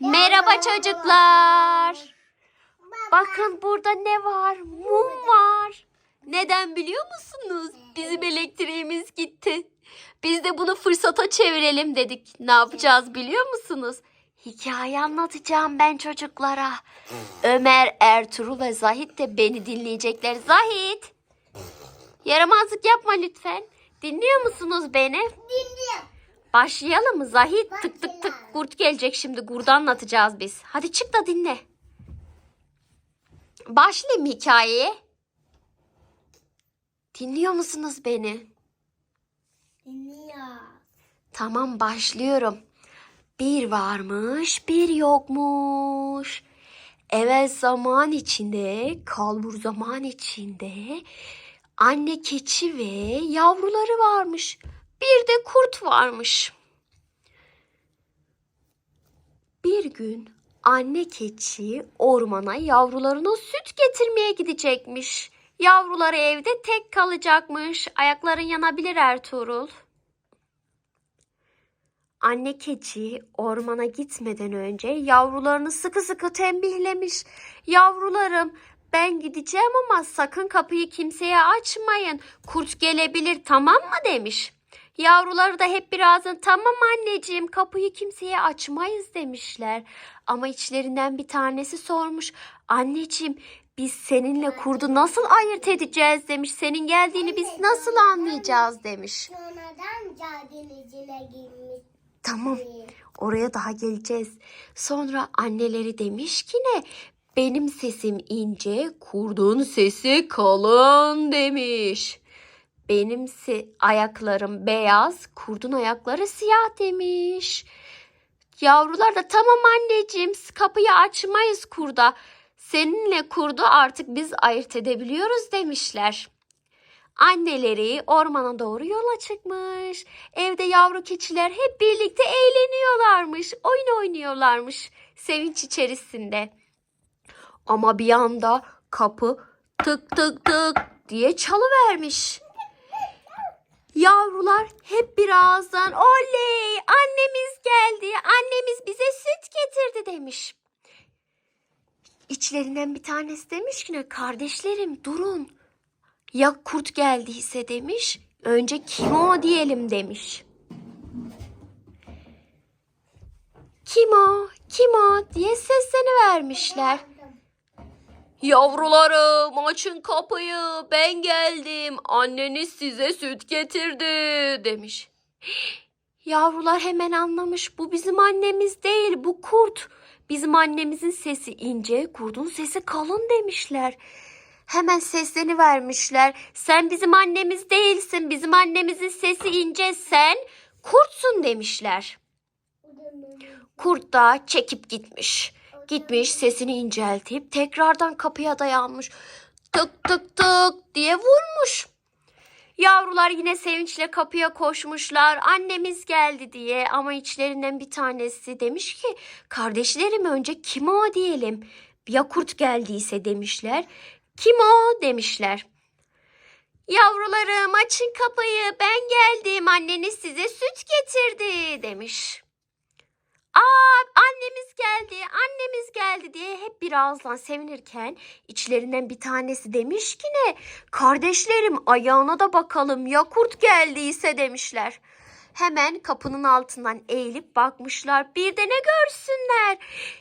Merhaba çocuklar. Bakın burada ne var? Mum var. Neden biliyor musunuz? Bizim elektriğimiz gitti. Biz de bunu fırsata çevirelim dedik. Ne yapacağız biliyor musunuz? Hikaye anlatacağım ben çocuklara. Ömer, Ertuğrul ve Zahit de beni dinleyecekler. Zahit! Yaramazlık yapma lütfen. Dinliyor musunuz beni? Dinliyorum. Başlayalım mı Zahit? Tık tık tık kurt gelecek şimdi. Kurdu anlatacağız biz. Hadi çık da dinle. Başlayayım hikayeye? Dinliyor musunuz beni? Dinliyorum. Tamam başlıyorum. Bir varmış bir yokmuş. Evvel zaman içinde, kalbur zaman içinde anne keçi ve yavruları varmış. Bir de kurt varmış. Bir gün anne keçi ormana yavrularına süt getirmeye gidecekmiş. Yavruları evde tek kalacakmış. Ayakların yanabilir Ertuğrul. Anne keçi ormana gitmeden önce yavrularını sıkı sıkı tembihlemiş. Yavrularım ben gideceğim ama sakın kapıyı kimseye açmayın. Kurt gelebilir tamam mı demiş. Yavruları da hep birazdan tamam anneciğim kapıyı kimseye açmayız demişler. Ama içlerinden bir tanesi sormuş. Anneciğim biz seninle kurdu nasıl ayırt edeceğiz demiş. Senin geldiğini biz nasıl anlayacağız demiş. Sonradan cadenizine girmiş. Tamam oraya daha geleceğiz. Sonra anneleri demiş ki ne? Benim sesim ince, kurdun sesi kalın demiş. Benim se- ayaklarım beyaz, kurdun ayakları siyah demiş. Yavrular da tamam anneciğim kapıyı açmayız kurda. Seninle kurdu artık biz ayırt edebiliyoruz demişler. Anneleri ormana doğru yola çıkmış. Evde yavru keçiler hep birlikte eğleniyorlarmış. Oyun oynuyorlarmış sevinç içerisinde. Ama bir anda kapı tık tık tık diye çalıvermiş. Yavrular hep birazdan oley annemiz geldi annemiz bize süt getirdi demiş. İçlerinden bir tanesi demiş ki ne kardeşlerim durun ya kurt geldiyse demiş önce kim o diyelim demiş. Kim o kim o diye seslenivermişler. Yavrularım açın kapıyı ben geldim anneniz size süt getirdi demiş. Yavrular hemen anlamış bu bizim annemiz değil bu kurt. Bizim annemizin sesi ince kurdun sesi kalın demişler. Hemen sesleni vermişler. Sen bizim annemiz değilsin. Bizim annemizin sesi ince sen kurtsun demişler. Kurt da çekip gitmiş. Gitmiş sesini inceltip tekrardan kapıya dayanmış. Tık tık tık diye vurmuş. Yavrular yine sevinçle kapıya koşmuşlar. Annemiz geldi diye ama içlerinden bir tanesi demiş ki kardeşlerim önce kim o diyelim. Ya kurt geldiyse demişler. Kim o demişler. Yavrularım açın kapıyı ben geldim anneniz size süt getirdi demiş. Aa annemiz geldi annemiz geldi diye hep bir ağızdan sevinirken içlerinden bir tanesi demiş ki ne? Kardeşlerim ayağına da bakalım ya kurt geldiyse demişler. Hemen kapının altından eğilip bakmışlar bir de ne görsünler?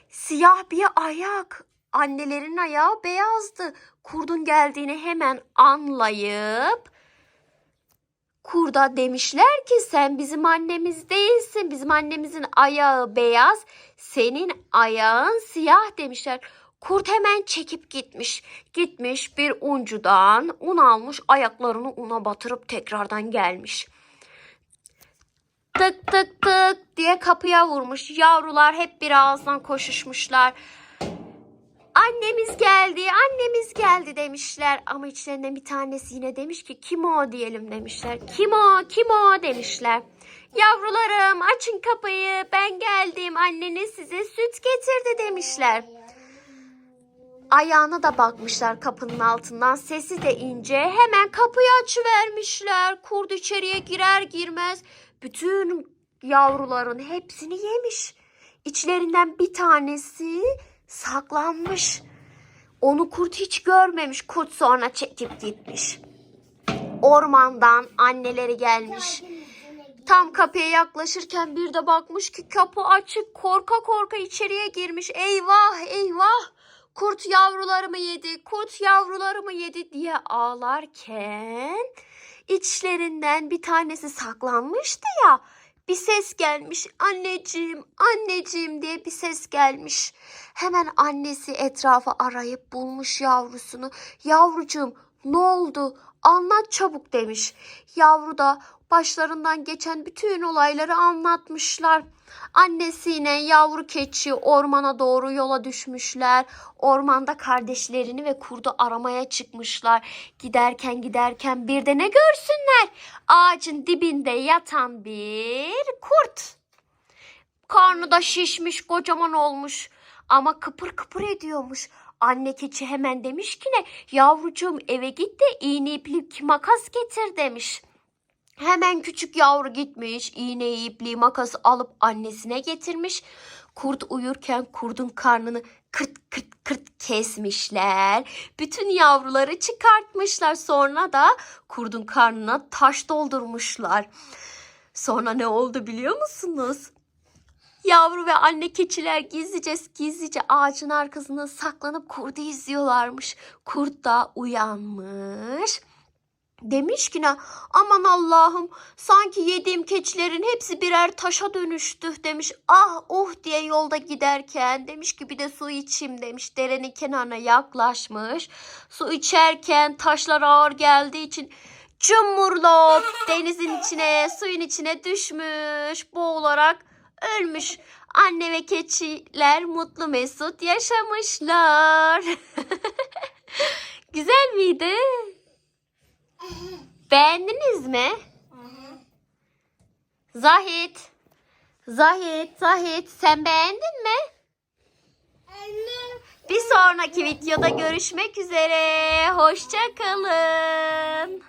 Siyah bir ayak annelerin ayağı beyazdı. Kurdun geldiğini hemen anlayıp kurda demişler ki sen bizim annemiz değilsin. Bizim annemizin ayağı beyaz, senin ayağın siyah demişler. Kurt hemen çekip gitmiş. Gitmiş bir uncudan un almış, ayaklarını una batırıp tekrardan gelmiş. Tık tık tık diye kapıya vurmuş. Yavrular hep bir ağızdan koşuşmuşlar. Annemiz geldi, annemiz geldi demişler. Ama içlerinden bir tanesi yine demiş ki kim o diyelim demişler. Kim o, kim o demişler. Yavrularım açın kapıyı ben geldim anneniz size süt getirdi demişler. Ayağına da bakmışlar kapının altından sesi de ince hemen kapıyı açıvermişler. Kurd içeriye girer girmez bütün yavruların hepsini yemiş. İçlerinden bir tanesi saklanmış. Onu kurt hiç görmemiş. Kurt sonra çekip gitmiş. Ormandan anneleri gelmiş. Tam kapıya yaklaşırken bir de bakmış ki kapı açık. Korka korka içeriye girmiş. Eyvah eyvah. Kurt yavrularımı yedi. Kurt yavrularımı yedi diye ağlarken içlerinden bir tanesi saklanmıştı ya. Bir ses gelmiş. Anneciğim, anneciğim diye bir ses gelmiş. Hemen annesi etrafı arayıp bulmuş yavrusunu. Yavrucuğum ne oldu? Anlat çabuk demiş. Yavru da başlarından geçen bütün olayları anlatmışlar. Annesiyle yavru keçi ormana doğru yola düşmüşler. Ormanda kardeşlerini ve kurdu aramaya çıkmışlar. Giderken giderken bir de ne görsünler? Ağacın dibinde yatan bir kurt. Karnı da şişmiş, kocaman olmuş. Ama kıpır kıpır ediyormuş. Anne keçi hemen demiş ki ne? Yavrucuğum eve git de iğne iplik makas getir demiş. Hemen küçük yavru gitmiş, iğneyi ipliği makası alıp annesine getirmiş. Kurt uyurken kurdun karnını kırt kırt kırt kesmişler. Bütün yavruları çıkartmışlar. Sonra da kurdun karnına taş doldurmuşlar. Sonra ne oldu biliyor musunuz? Yavru ve anne keçiler gizlice gizlice ağacın arkasına saklanıp kurdu izliyorlarmış. Kurt da uyanmış. Demiş ki ne aman Allah'ım sanki yediğim keçilerin hepsi birer taşa dönüştü demiş. Ah oh diye yolda giderken demiş ki bir de su içeyim demiş. Derenin kenarına yaklaşmış. Su içerken taşlar ağır geldiği için cumhurlop denizin içine suyun içine düşmüş boğularak ölmüş. Anne ve keçiler mutlu mesut yaşamışlar. Güzel miydi? Beğendiniz mi? Zahit. Zahit, Zahit sen beğendin mi? Bir sonraki videoda görüşmek üzere. Hoşça kalın.